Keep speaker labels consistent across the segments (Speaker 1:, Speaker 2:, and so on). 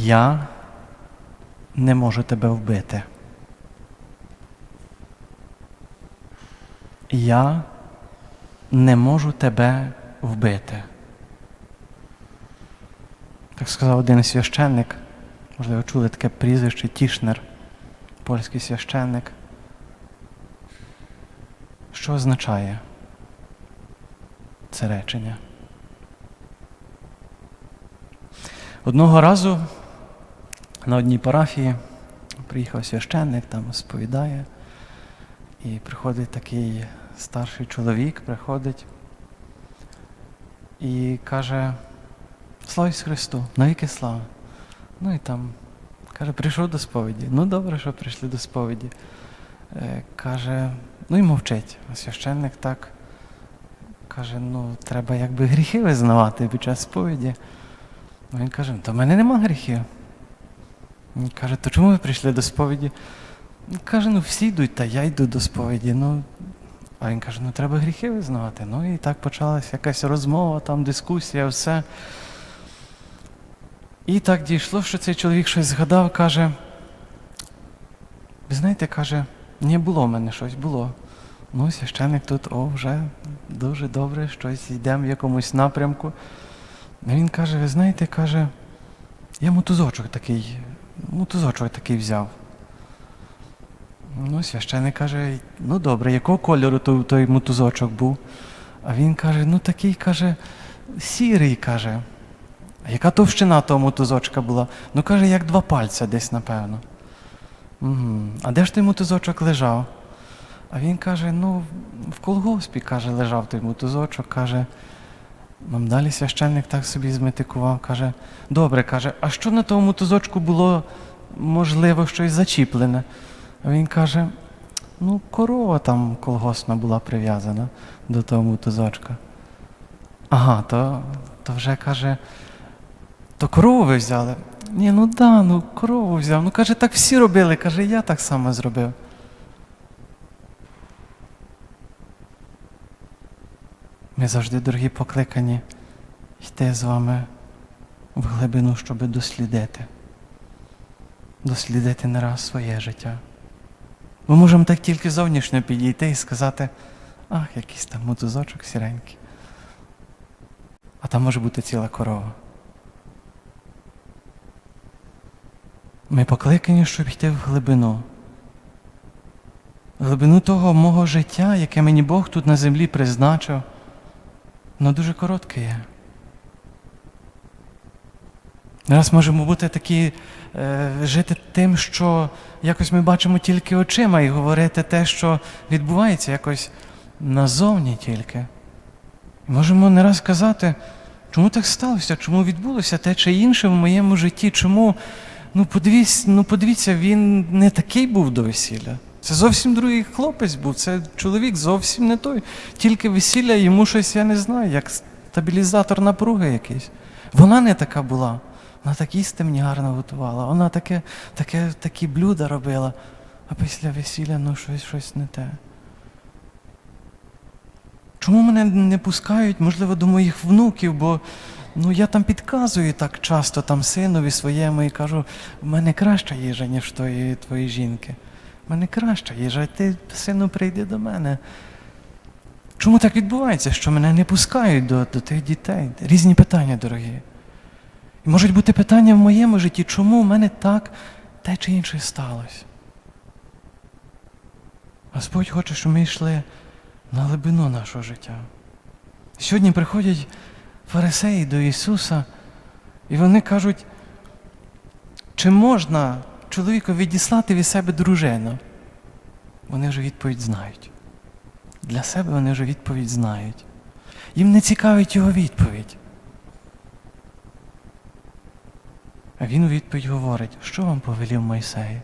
Speaker 1: я не можу тебе вбити. Я не можу тебе вбити. Так сказав один священник, можливо, чули таке прізвище Тішнер, польський священник. Що означає це речення? Одного разу на одній парафії приїхав священник, там сповідає, і приходить такий старший чоловік, приходить і каже, слава Христу, навіки слава. Ну і там каже, прийшов до сповіді. Ну добре, що прийшли до сповіді. Е, каже, ну і мовчить. А священник так каже, ну, треба якби гріхи визнавати під час сповіді. Ну, він каже, то в мене нема гріхів. Він каже, то чому ви прийшли до сповіді? Він каже, ну всі йдуть, та я йду до сповіді. Ну, а він каже, ну треба гріхи визнавати. Ну і так почалася якась розмова, там дискусія, все. І так дійшло, що цей чоловік щось згадав, каже. Ви знаєте, каже, не було в мене щось, було. Ну, священник тут, о, вже дуже добре, щось йдемо в якомусь напрямку. Він каже, ви знаєте, каже, я мотузочок такий, мотузочок такий взяв. Ну, священник каже, ну добре, якого кольору той, той мотузочок був? А він каже, ну такий каже, сірий, каже. А яка товщина того мотузочка була? Ну, каже, як два пальця десь, напевно. Угу. А де ж той мотузочок лежав? А він каже, ну, в колгоспі, каже, лежав той мотузочок, каже. Нам далі священник так собі зметикував, каже, добре, каже, а що на тому мотузочку було, можливо, щось зачіплене? А він каже, ну, корова там колгоспна була прив'язана до того мотузочка. Ага, то, то вже каже, то корову ви взяли? Ні, ну да, ну корову взяв. Ну каже, так всі робили, каже, я так само зробив. Ми завжди, дорогі, покликані йти з вами в глибину, щоб дослідити. Дослідити не раз своє життя. Ми можемо так тільки зовнішньо підійти і сказати, ах, якийсь там мотузочок сіренький. А там може бути ціла корова. Ми покликані, щоб йти в глибину. Глибину того мого життя, яке мені Бог тут на землі призначив, воно дуже коротке є. Раз можемо бути такі, е, жити тим, що якось ми бачимо тільки очима і говорити те, що відбувається якось назовні тільки. Можемо не раз казати, чому так сталося, чому відбулося те чи інше в моєму житті, чому, ну подивіться, ну подивіться, він не такий був до весілля. Це зовсім другий хлопець був, це чоловік зовсім не той. Тільки весілля йому щось, я не знаю, як стабілізатор напруги якийсь. Вона не така була. Вона так їсти мені гарно готувала, вона таке, таке, такі блюда робила, а після весілля ну щось, щось не те. Чому мене не пускають, можливо, до моїх внуків, бо ну, я там підказую так часто там синові своєму і кажу, в мене краща їжа, ніж тої твоєї жінки. Мене краща їжа, ти, сину, прийди до мене. Чому так відбувається, що мене не пускають до, до тих дітей? Різні питання, дорогі. І можуть бути питання в моєму житті, чому в мене так те чи інше сталося. Господь хоче, щоб ми йшли на глибину нашого життя. Сьогодні приходять фарисеї до Ісуса, і вони кажуть, чи можна чоловіку відіслати від себе дружину? Вони вже відповідь знають. Для себе вони вже відповідь знають. Їм не цікавить його відповідь. А він у відповідь говорить, що вам повелів Мойсей?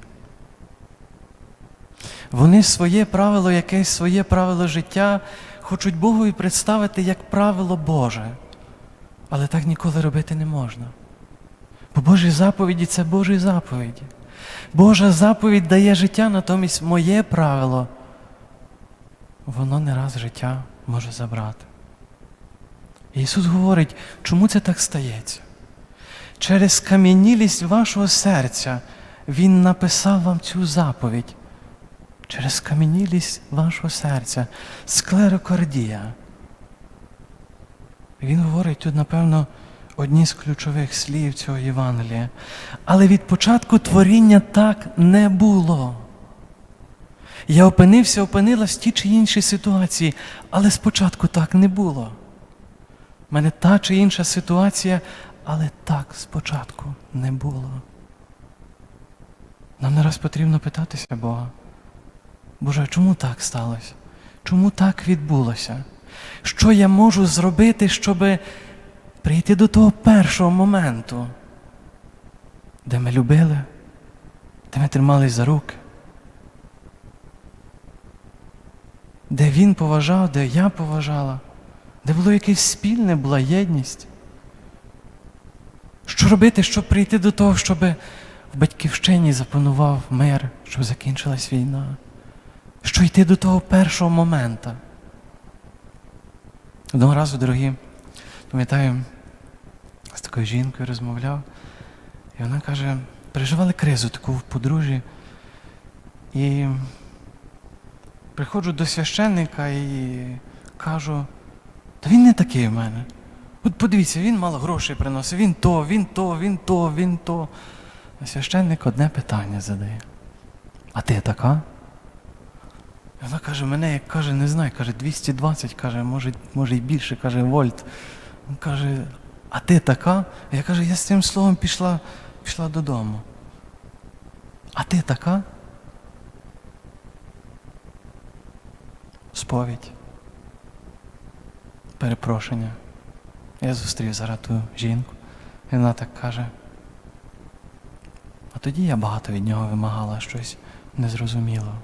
Speaker 1: Вони своє правило, якесь своє правило життя хочуть Богові представити як правило Боже. Але так ніколи робити не можна. Бо Божі заповіді це Божі заповіді. Божа заповідь дає життя, натомість моє правило, воно не раз життя може забрати. Ісус говорить, чому це так стається? через кам'янілість вашого серця Він написав вам цю заповідь. Через кам'янілість вашого серця, склерокардія. Він говорить тут, напевно, одні з ключових слів цього Євангелія. Але від початку творіння так не було. Я опинився, опинилась в тій чи іншій ситуації, але спочатку так не було. У мене та чи інша ситуація, але так спочатку не було. Нам не раз потрібно питатися Бога. Боже, чому так сталося? Чому так відбулося? Що я можу зробити, щоб прийти до того першого моменту, де ми любили, де ми тримались за руки, де він поважав, де я поважала, де було якесь спільне, була єдність. Що робити, щоб прийти до того, щоб в батьківщині запанував мир, щоб закінчилась війна? Що йти до того першого моменту? Одного разу, дорогі, пам'ятаю, з такою жінкою розмовляв, і вона каже, переживали кризу таку в подружжі. І приходжу до священника і кажу, та він не такий в мене. От подивіться, він мало грошей приносить, він то, він то, він то, він то. А священник одне питання задає. А ти така? І Вона каже, мене, як каже, не знаю, каже, 220, каже, може, може і більше, каже, вольт. Він каже, а ти така? Я кажу, я з цим словом пішла, пішла додому. А ти така? Сповідь. Перепрошення. Я зустрів зараз ту жінку. І вона так каже. А тоді я багато від нього вимагала щось незрозуміло.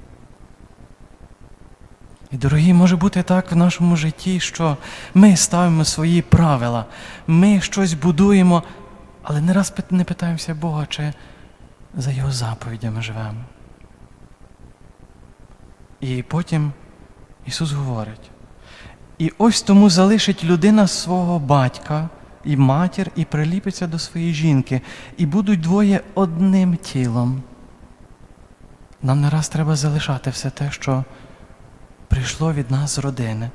Speaker 1: І, дорогі, може бути так в нашому житті, що ми ставимо свої правила, ми щось будуємо, але не раз не питаємося Бога, чи за Його заповідями живемо. І потім Ісус говорить: і ось тому залишить людина свого батька і матір, і приліпиться до своєї жінки, і будуть двоє одним тілом. Нам не раз треба залишати все те, що прийшло від нас з родини.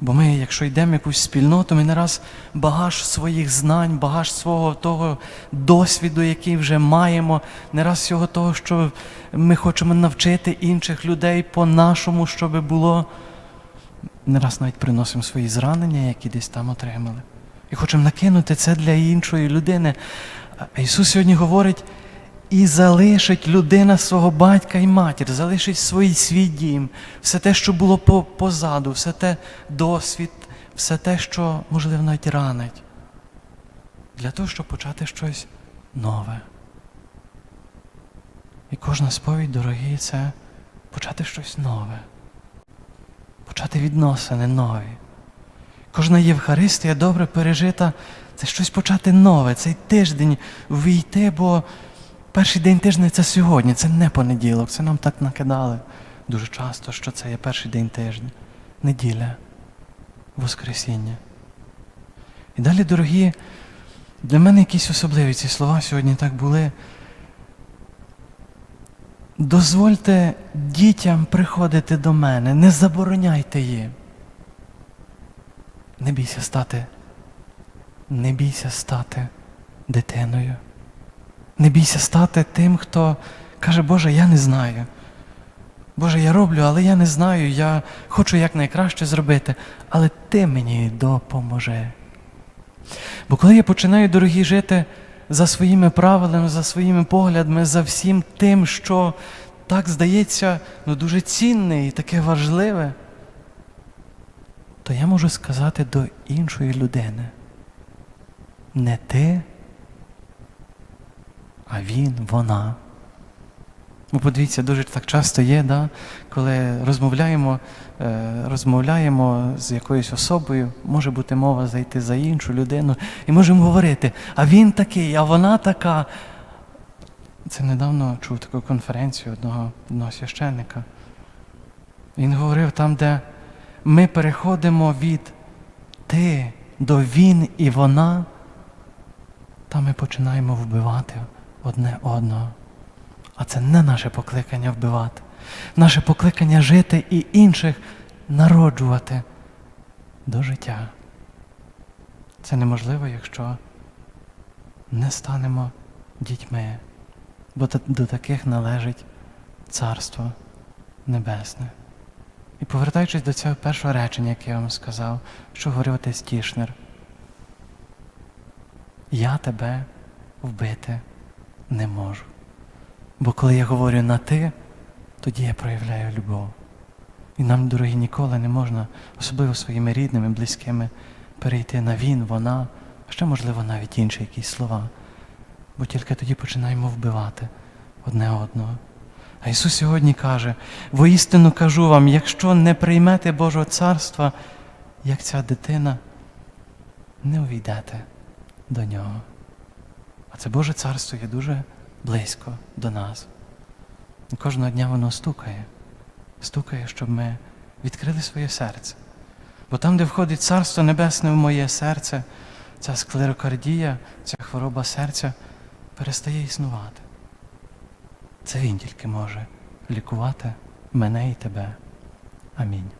Speaker 1: Бо ми, якщо йдемо в якусь спільноту, ми не раз багаж своїх знань, багаж свого того досвіду, який вже маємо, не раз всього того, що ми хочемо навчити інших людей по-нашому, щоб було. Не раз навіть приносимо свої зранення, які десь там отримали. І хочемо накинути це для іншої людини. А Ісус сьогодні говорить, і залишить людина свого батька і матір, залишить свій свій дім, все те, що було по- позаду, все те досвід, все те, що, можливо, навіть ранить, для того, щоб почати щось нове. І кожна сповідь, дорогі, це почати щось нове, почати відносини нові. Кожна Євхаристія добре пережита, це щось почати нове, цей тиждень ввійти, бо перший день тижня це сьогодні, це не понеділок. Це нам так накидали дуже часто, що це є перший день тижня. Неділя, Воскресіння. І далі, дорогі, для мене якісь особливі ці слова сьогодні так були. Дозвольте дітям приходити до мене, не забороняйте їм. Не бійся стати, не бійся стати дитиною. Не бійся стати тим, хто каже, Боже, я не знаю. Боже, я роблю, але я не знаю, я хочу якнайкраще зробити, але ти мені допоможи. Бо коли я починаю, дорогі, жити за своїми правилами, за своїми поглядами, за всім тим, що так здається ну, дуже цінне і таке важливе, то я можу сказати до іншої людини. Не ти, а він, вона. Бо подивіться, дуже так часто є, да, коли розмовляємо, е, розмовляємо з якоюсь особою, може бути мова зайти за іншу людину, і можемо говорити, а він такий, а вона така. Це недавно чув таку конференцію одного, одного священника. Він говорив там, де ми переходимо від ти до він і вона, там ми починаємо вбивати одне одного. А це не наше покликання вбивати. Наше покликання жити і інших народжувати до життя. Це неможливо, якщо не станемо дітьми, бо до таких належить Царство Небесне. І повертаючись до цього першого речення, яке я вам сказав, що говорив отець Тішнер, я тебе вбити не можу. Бо коли я говорю на ти, тоді я проявляю любов. І нам, дорогі, ніколи не можна, особливо своїми рідними, близькими, перейти на він, вона, а ще, можливо, навіть інші якісь слова. Бо тільки тоді починаємо вбивати одне одного. А Ісус сьогодні каже: воістину кажу вам, якщо не приймете Божого царства, як ця дитина, не увійдете до нього. Це Боже царство є дуже близько до нас. І кожного дня воно стукає, стукає, щоб ми відкрили своє серце. Бо там, де входить Царство Небесне в моє серце, ця склерокардія, ця хвороба серця перестає існувати. Це Він тільки може лікувати мене і тебе. Амінь.